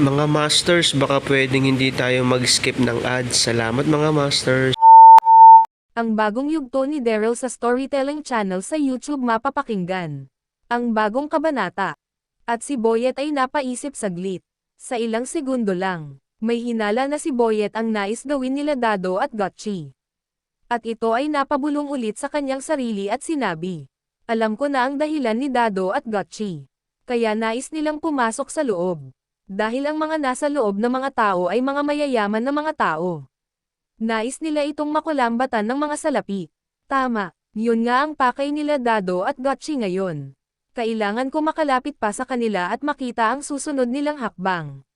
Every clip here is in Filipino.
Mga Masters, baka pwedeng hindi tayo mag-skip ng ads. Salamat mga Masters. Ang bagong yugto ni Daryl sa Storytelling Channel sa YouTube mapapakinggan. Ang bagong kabanata. At si Boyet ay napaisip saglit. Sa ilang segundo lang, may hinala na si Boyet ang nais gawin nila Dado at Gotchi. At ito ay napabulong ulit sa kanyang sarili at sinabi, Alam ko na ang dahilan ni Dado at Gotchi. Kaya nais nilang pumasok sa loob. Dahil ang mga nasa loob na mga tao ay mga mayayaman na mga tao. Nais nila itong makulambatan ng mga salapi. Tama, yun nga ang pakay nila Dado at Gotchi ngayon. Kailangan ko makalapit pa sa kanila at makita ang susunod nilang hakbang.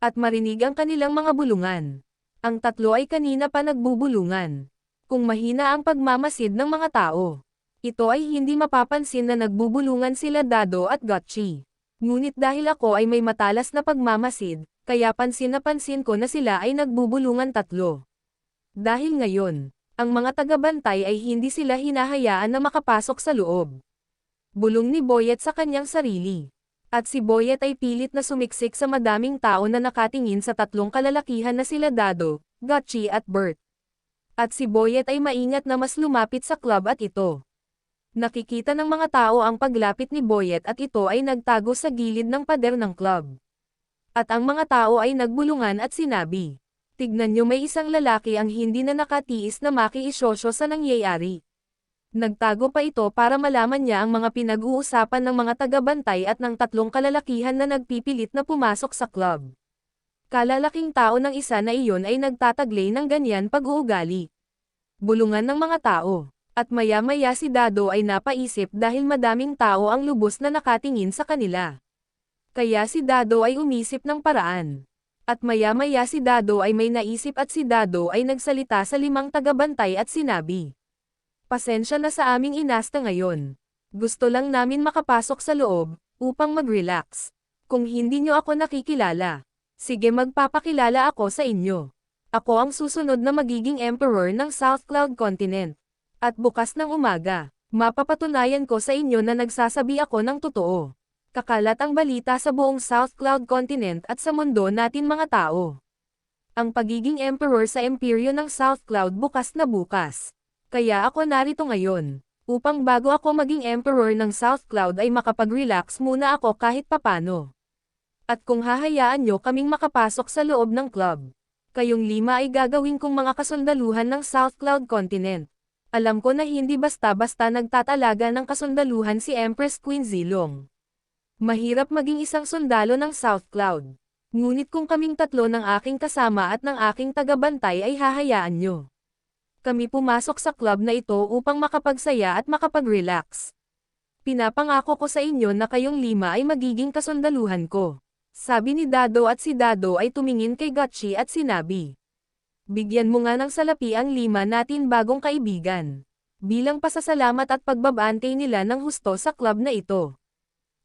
At marinig ang kanilang mga bulungan. Ang tatlo ay kanina pa nagbubulungan. Kung mahina ang pagmamasid ng mga tao. Ito ay hindi mapapansin na nagbubulungan sila Dado at Gotchi. Ngunit dahil ako ay may matalas na pagmamasid, kaya pansin na pansin ko na sila ay nagbubulungan tatlo. Dahil ngayon, ang mga tagabantay ay hindi sila hinahayaan na makapasok sa loob. Bulong ni Boyet sa kanyang sarili. At si Boyet ay pilit na sumiksik sa madaming tao na nakatingin sa tatlong kalalakihan na sila Dado, Gotchi at Bert. At si Boyet ay maingat na mas lumapit sa club at ito. Nakikita ng mga tao ang paglapit ni Boyet at ito ay nagtago sa gilid ng pader ng club. At ang mga tao ay nagbulungan at sinabi, Tignan nyo may isang lalaki ang hindi na nakatiis na makiisosyo sa nangyayari. Nagtago pa ito para malaman niya ang mga pinag-uusapan ng mga tagabantay at ng tatlong kalalakihan na nagpipilit na pumasok sa club. Kalalaking tao ng isa na iyon ay nagtataglay ng ganyan pag-uugali. Bulungan ng mga tao. At maya-maya si Dado ay napaisip dahil madaming tao ang lubos na nakatingin sa kanila. Kaya si Dado ay umisip ng paraan. At maya-maya si Dado ay may naisip at si Dado ay nagsalita sa limang tagabantay at sinabi. Pasensya na sa aming inasta ngayon. Gusto lang namin makapasok sa loob, upang mag-relax. Kung hindi nyo ako nakikilala, sige magpapakilala ako sa inyo. Ako ang susunod na magiging emperor ng South Cloud Continent. At bukas ng umaga, mapapatunayan ko sa inyo na nagsasabi ako ng totoo. Kakalat ang balita sa buong South Cloud Continent at sa mundo natin mga tao. Ang pagiging emperor sa imperyo ng South Cloud bukas na bukas. Kaya ako narito ngayon, upang bago ako maging emperor ng South Cloud ay makapag-relax muna ako kahit papano. At kung hahayaan nyo kaming makapasok sa loob ng club, kayong lima ay gagawin kong mga kasundaluhan ng South Cloud Continent. Alam ko na hindi basta-basta nagtatalaga ng kasundaluhan si Empress Queen Zilong. Mahirap maging isang sundalo ng South Cloud. Ngunit kung kaming tatlo ng aking kasama at ng aking tagabantay ay hahayaan nyo. Kami pumasok sa club na ito upang makapagsaya at makapag-relax. Pinapangako ko sa inyo na kayong lima ay magiging kasundaluhan ko. Sabi ni Dado at si Dado ay tumingin kay Gotchi at sinabi. Bigyan mo nga ng salapi ang lima natin bagong kaibigan. Bilang pasasalamat at pagbabante nila ng husto sa club na ito.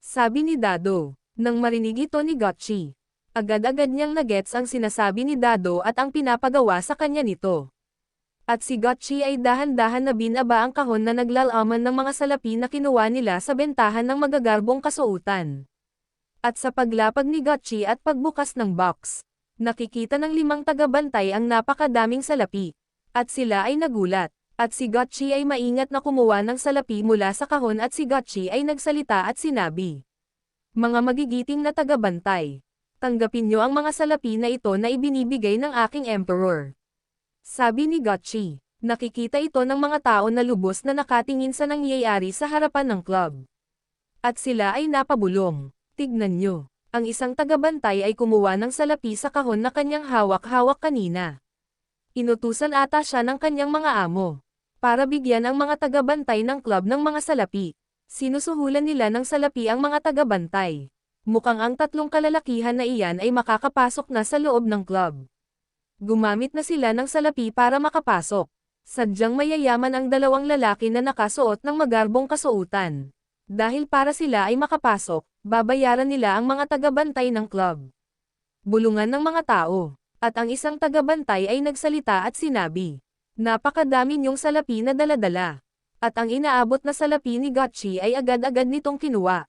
Sabi ni Dado, nang marinig ito ni Gotchi. Agad-agad niyang nagets ang sinasabi ni Dado at ang pinapagawa sa kanya nito. At si Gotchi ay dahan-dahan na binaba ang kahon na naglalaman ng mga salapi na kinuha nila sa bentahan ng magagarbong kasuutan. At sa paglapag ni Gotchi at pagbukas ng box, nakikita ng limang tagabantay ang napakadaming salapi. At sila ay nagulat. At si Gotchi ay maingat na kumuha ng salapi mula sa kahon at si Gotchi ay nagsalita at sinabi. Mga magigiting na tagabantay. Tanggapin nyo ang mga salapi na ito na ibinibigay ng aking emperor. Sabi ni Gotchi. Nakikita ito ng mga tao na lubos na nakatingin sa nangyayari sa harapan ng club. At sila ay napabulong. Tignan nyo. Ang isang tagabantay ay kumuha ng salapi sa kahon na kanyang hawak-hawak kanina. Inutusan ata siya ng kanyang mga amo. Para bigyan ang mga tagabantay ng club ng mga salapi. Sinusuhulan nila ng salapi ang mga tagabantay. Mukhang ang tatlong kalalakihan na iyan ay makakapasok na sa loob ng club. Gumamit na sila ng salapi para makapasok. Sadyang mayayaman ang dalawang lalaki na nakasuot ng magarbong kasuotan. Dahil para sila ay makapasok, babayaran nila ang mga tagabantay ng club. Bulungan ng mga tao. At ang isang tagabantay ay nagsalita at sinabi, Napakadami niyong salapi na daladala. At ang inaabot na salapi ni Gotchi ay agad-agad nitong kinuha.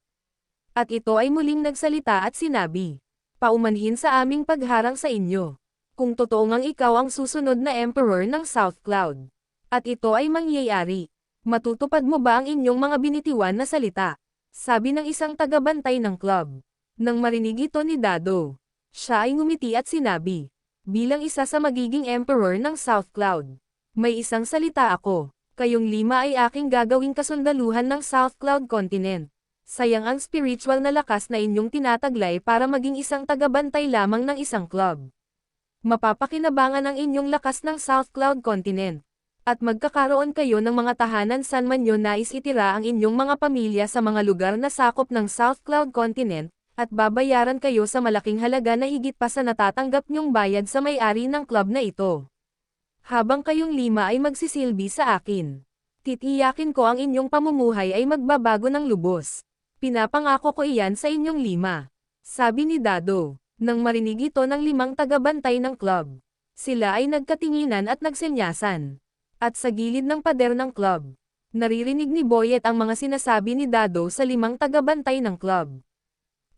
At ito ay muling nagsalita at sinabi, Paumanhin sa aming pagharang sa inyo. Kung totoo ngang ikaw ang susunod na emperor ng South Cloud. At ito ay mangyayari. Matutupad mo ba ang inyong mga binitiwan na salita? Sabi ng isang tagabantay ng club. Nang marinig ito ni Dado, siya ay ngumiti at sinabi, bilang isa sa magiging emperor ng South Cloud. May isang salita ako, kayong lima ay aking gagawing kasundaluhan ng South Cloud Continent. Sayang ang spiritual na lakas na inyong tinataglay para maging isang tagabantay lamang ng isang club. Mapapakinabangan ang inyong lakas ng South Cloud Continent. At magkakaroon kayo ng mga tahanan saan man nyo nais itira ang inyong mga pamilya sa mga lugar na sakop ng South Cloud Continent, at babayaran kayo sa malaking halaga na higit pa sa natatanggap nyong bayad sa may-ari ng club na ito. Habang kayong lima ay magsisilbi sa akin. Titiyakin ko ang inyong pamumuhay ay magbabago ng lubos. Pinapangako ko iyan sa inyong lima. Sabi ni Dado. Nang marinig ito ng limang tagabantay ng club. Sila ay nagkatinginan at nagsenyasan. At sa gilid ng pader ng club. Naririnig ni Boyet ang mga sinasabi ni Dado sa limang tagabantay ng club.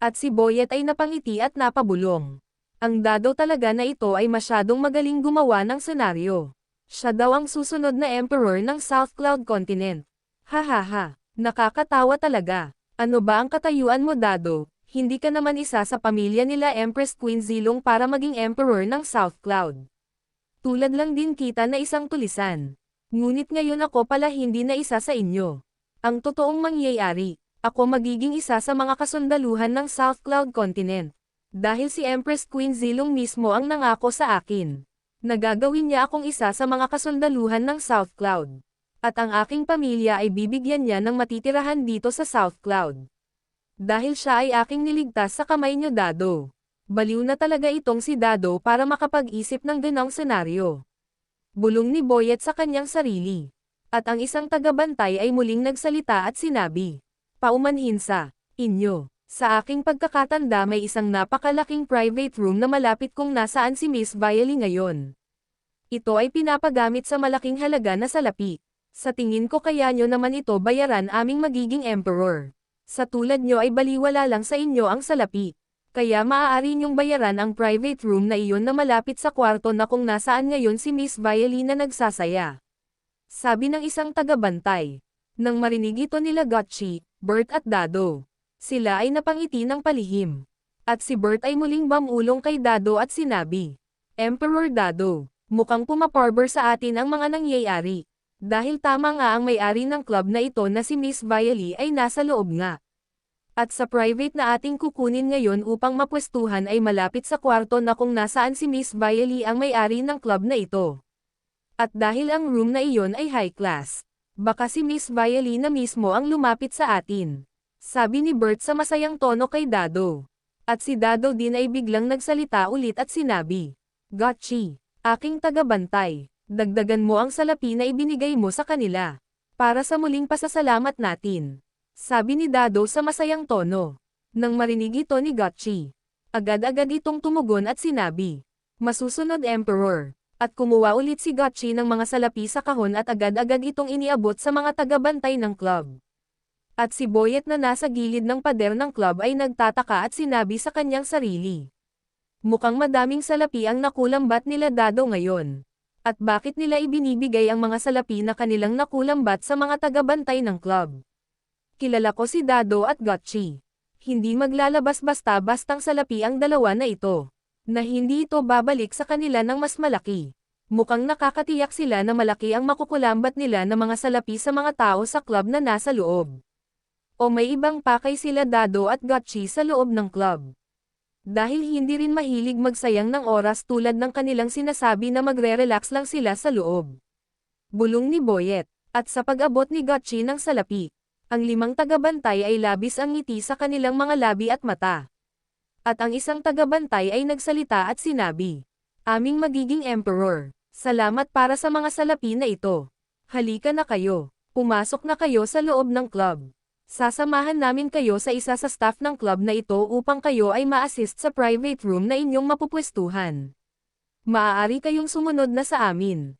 At si Boyet ay napangiti at napabulong. Ang Dado talaga na ito ay masyadong magaling gumawa ng senaryo. Siya daw ang susunod na emperor ng South Cloud Continent. Hahaha, nakakatawa talaga. Ano ba ang katayuan mo Dado? Hindi ka naman isa sa pamilya nila Empress Queen Zilong para maging emperor ng South Cloud. Tulad lang din kita na isang tulisan. Ngunit ngayon ako pala hindi na isa sa inyo. Ang totoong mangyayari, ako magiging isa sa mga kasundaluhan ng South Cloud Continent. Dahil si Empress Queen Zilong mismo ang nangako sa akin. Nagagawin niya akong isa sa mga kasundaluhan ng South Cloud. At ang aking pamilya ay bibigyan niya ng matitirahan dito sa South Cloud. Dahil siya ay aking niligtas sa kamay niyo Dado. Baliw na talaga itong si Dado para makapag-isip ng ganong senaryo. Bulong ni Boyet sa kanyang sarili. At ang isang tagabantay ay muling nagsalita at sinabi, Paumanhin sa, inyo. Sa aking pagkakatanda may isang napakalaking private room na malapit kung nasaan si Miss Viley ngayon. Ito ay pinapagamit sa malaking halaga na salapi. Sa tingin ko kaya nyo naman ito bayaran aming magiging emperor. Sa tulad nyo ay baliwala lang sa inyo ang salapi. Kaya maaari nyong bayaran ang private room na iyon na malapit sa kwarto na kung nasaan ngayon si Miss Viley na nagsasaya. Sabi ng isang tagabantay. Nang marinig ito nila Gotchi, Bert at Dado. Sila ay napangiti ng palihim. At si Bert ay muling bamulong kay Dado at sinabi, Emperor Dado, mukhang pumaparbor sa atin ang mga nangyayari. Dahil tama nga ang may-ari ng club na ito na si Miss Viley ay nasa loob nga. At sa private na ating kukunin ngayon upang mapwestuhan ay malapit sa kwarto na kung nasaan si Miss Viley ang may-ari ng club na ito. At dahil ang room na iyon ay high class, baka si Miss Viley na mismo ang lumapit sa atin. Sabi ni Bert sa masayang tono kay Dado. At si Dado din ay biglang nagsalita ulit at sinabi, Gotchi, aking tagabantay, dagdagan mo ang salapi na ibinigay mo sa kanila. Para sa muling pasasalamat natin. Sabi ni Dado sa masayang tono. Nang marinig ito ni Gotchi. Agad-agad itong tumugon at sinabi. Masusunod Emperor. At kumuha ulit si Gotchi ng mga salapi sa kahon at agad-agad itong iniabot sa mga tagabantay ng club. At si Boyet na nasa gilid ng pader ng club ay nagtataka at sinabi sa kanyang sarili. Mukhang madaming salapi ang nakulambat nila Dado ngayon. At bakit nila ibinibigay ang mga salapi na kanilang nakulambat sa mga tagabantay ng club? Kilala ko si Dado at Gotchi. Hindi maglalabas basta-bastang salapi ang dalawa na ito. Na hindi ito babalik sa kanila ng mas malaki. Mukhang nakakatiyak sila na malaki ang makukulambat nila ng mga salapi sa mga tao sa club na nasa loob. O may ibang pakay sila Dado at Gotchi sa loob ng club. Dahil hindi rin mahilig magsayang ng oras tulad ng kanilang sinasabi na magre-relax lang sila sa loob. Bulong ni Boyet, at sa pag-abot ni Gotchi ng salapi, ang limang tagabantay ay labis ang ngiti sa kanilang mga labi at mata. At ang isang tagabantay ay nagsalita at sinabi, Aming magiging emperor, salamat para sa mga salapi na ito. Halika na kayo, pumasok na kayo sa loob ng club. Sasamahan namin kayo sa isa sa staff ng club na ito upang kayo ay ma-assist sa private room na inyong mapupwestuhan. Maaari kayong sumunod na sa amin.